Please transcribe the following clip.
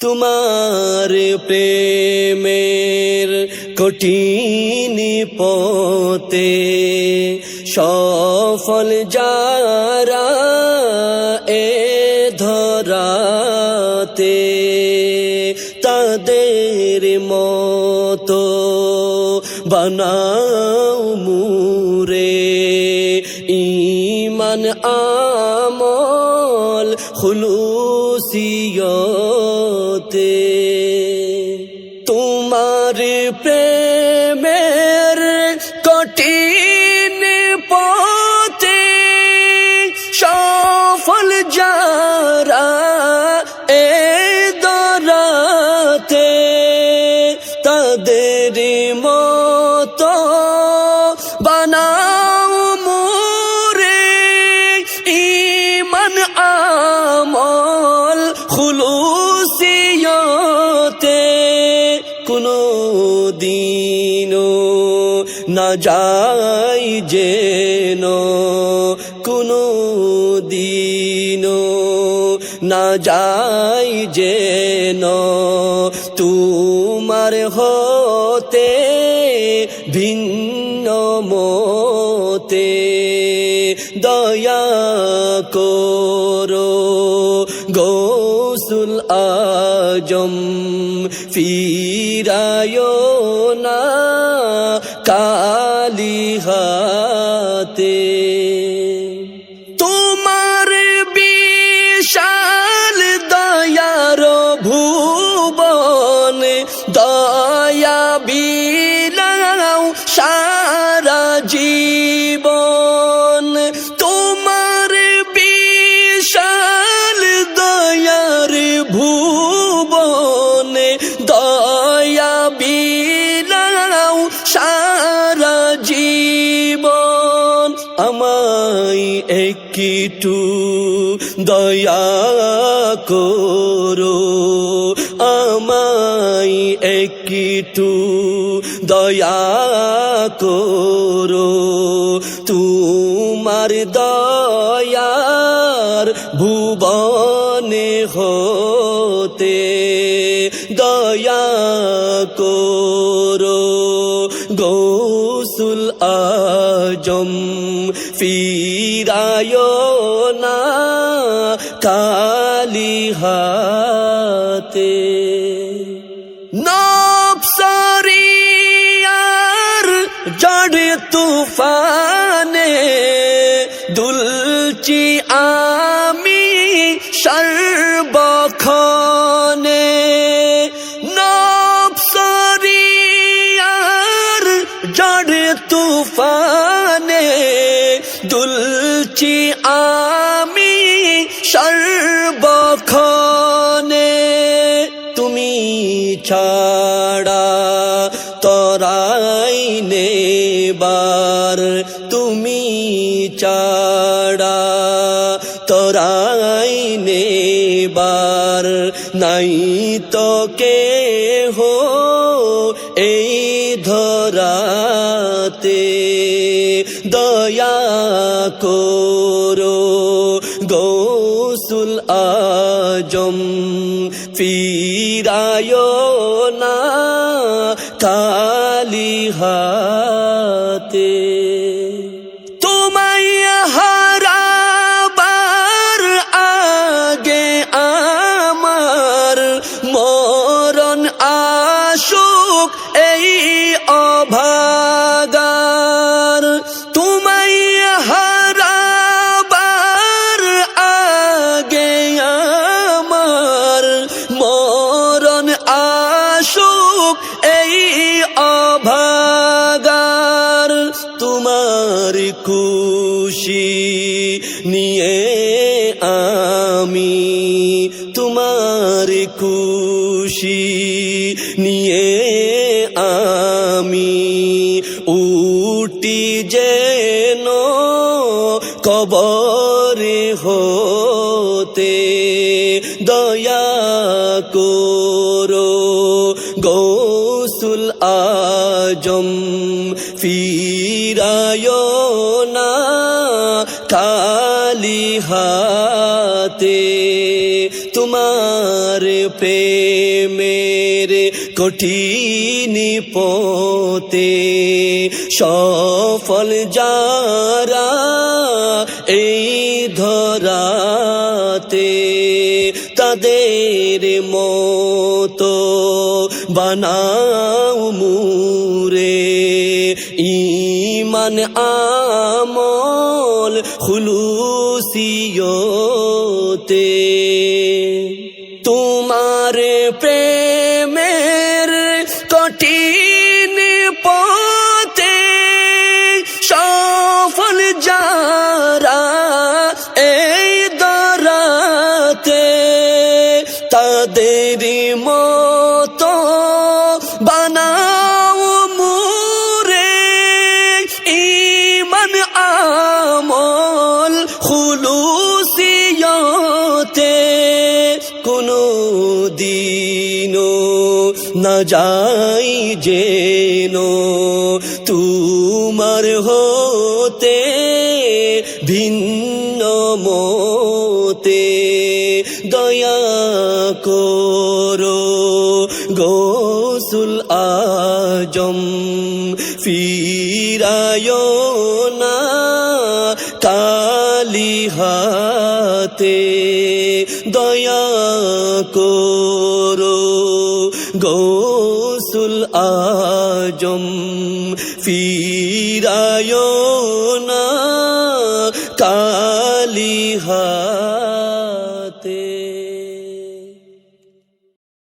তোমার প্রেমের কঠিন পতে সফল যারা এ ধরাতে তাদের মতো বানাও ইমান আমল খুলুসিয়তে। তোমার প্রেমের দিনও না যাই যেন, কোনো দিনও না যাই যেন, তোমার হতে ভিন্ন মতে দয়া করো। গৌসুল আজম ফিরায় না কালি একটু দয়া করো, আমায় একটু দয়া করো। তোমার দয়ার ভুবনে হতে দয়া করো। গৌসুল আজম ফিরায় না খালি হাতে নবসরিয়ার জড় তুফানে দুলচি আমি সর্বক্ষণে আমি সর্বক্ষণে তুমি ছাড়া তরাই নেবার তুমি ছাড়া তরাই নেবার। নাই তো ধরাতে দয়া করো। গৌসুল আজম ফিরায় না কালি হাতে। তোমায় আমি তোমার খুশি নিয়ে আমি উটি যেন কবরে হতে দয়া করো গৌসুল আজম ফিরায় না কালি হাতে তোমার প্রেমের কঠিন পতে সফল যারা এই ধরাতে তাদের মতো বানাও মুরে ইমান আমল খুলুসিয়তে। তোমার প্রেমের কঠিন পথে সফল যারা এই দরাতে তাদের মতো খুলুসিয়তে কোনো দিনও না যাই যেন তোমার হতে ভিন্ন মতে দয়া করো গোসুল আজম ফিরায় না। হাতে দয়া করো। গোসুল আজম ফিরায় না কালী হাতে